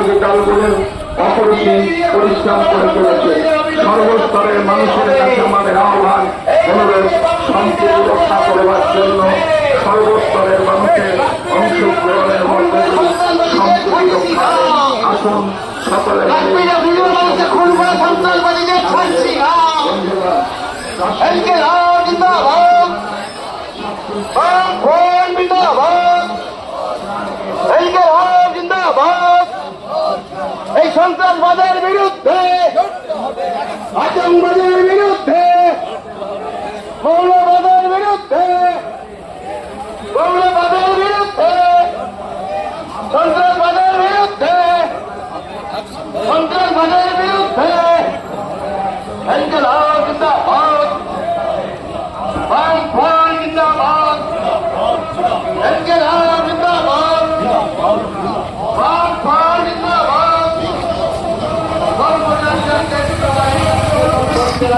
সহযোগী দলগুলোর অপরিসীম পরিশ্রম করে চলেছে। সর্বস্তরের মানুষের কাছে আমাদের আহ্বান অনুরোধ শান্তি রক্ষা করবার জন্য সর্বস্তরের মানুষের অংশগ্রহণের মধ্যে দিয়ে সম্প্রীতি রক্ষা আসুন সকলে সন্ত্রাসবাদীদের ছাড়ছি এদিকে রাম জিন্দাবাদ রাম খুন জিন্দাবাদ এদিকে রাম জিন্দাবাদ এই সন্ত্রাসবাদের বিরুদ্ধে আতঙ্কবাদের বিরুদ্ধে মৌলবাদের বিরুদ্ধে মৌলবাদের বিরুদ্ধে সন্ত্রাসবাদের বিরুদ্ধে সন্ত্রাসবাদের বিরুদ্ধে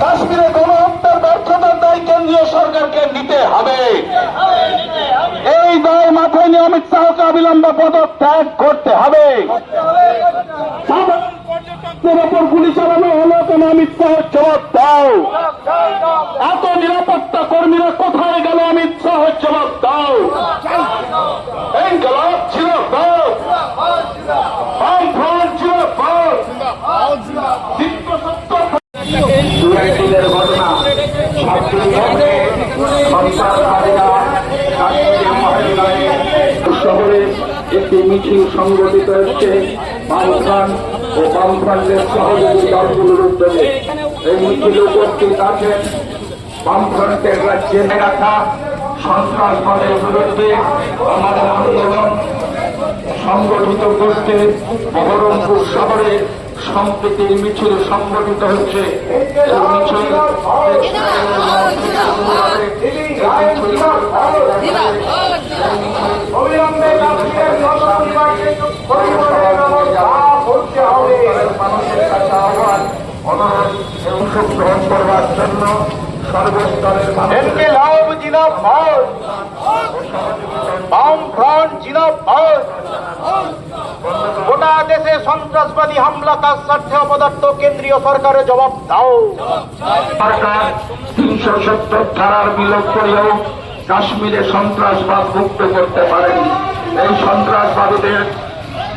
কাশ্মীরে গণহত্যার ব্যর্থতার দায় কেন্দ্রীয় সরকারকে নিতে হবে। দায় মাথায় নিয়ে অমিত শাহকে অবিলম্বে পদত্যাগ করতে হবে। অমিত এত নিরাপত্তা কর্মীরা কোথায় গেল? অমিত ঘটনা ছাত্রীদের সন্ত্রাসবাদীরা কাশ্মীর মহাবিদ্যালয়ে শহরে একটি মিছিল সংগঠিত হচ্ছে বামফ্রন্ট ও বামফ্রন্টের সহযোগী দলগুলোর উদ্যোগে এই মিছিলে উপস্থিত আছেন বামফ্রন্টের রাজ্যে রাখা সন্ত্রাসবাদের বিরুদ্ধে আমাদের আন্দোলন সংগঠিত করতে বহরমপুর শহরে সম্প্রীতির মিছিল সংগঠিত হচ্ছে। মিছিল অবিলম্বে কাশ্মীরের সর্বনিবাসী পরিবহনের ব্যবস্থা করতে হবে মানুষের কাছে আহ্বান অনুরোধ অংশগ্রহণ করবার জন্য সর্বস্তরের মানুষের ইনকিলাব জিন্দাবাদ। বাম ফ্রন্ট জিন্দাবাদ। গোটা দেশে সন্ত্রাসবাদী হামলা কাজ স্বার্থে অপদার্থ, কেন্দ্রীয় সরকারের জবাব দাও। সরকার তিনশো সত্তর ধারার বিলোপ করেও কাশ্মীরে সন্ত্রাসবাদ মুক্ত করতে পারেনি। এই সন্ত্রাসবাদীদের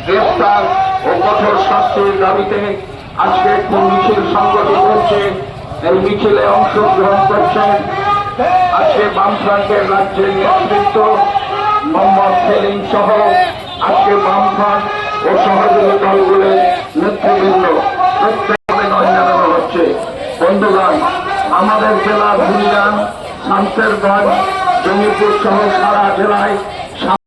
গ্রেফতার ও কঠোর শাস্তির দাবিতে আজকে একটি মিছিল সংগঠিত হচ্ছে। এই মিছিলে অংশগ্রহণ করছেন আজকে বামফ্রন্টের রাজ্যের নেতৃত্ব মোহাম্মদ সেলিম সহ আজকে বামফ্রন্ট ও সহযোগী দলগুলোর নেতৃবৃন্দ প্রত্যেকভাবে নয় জানানো হচ্ছে বন্ধুগণ আমাদের জেলা ভুলিয়ান শামসেরগঞ্জ জমিপুর সহ সারা জেলায়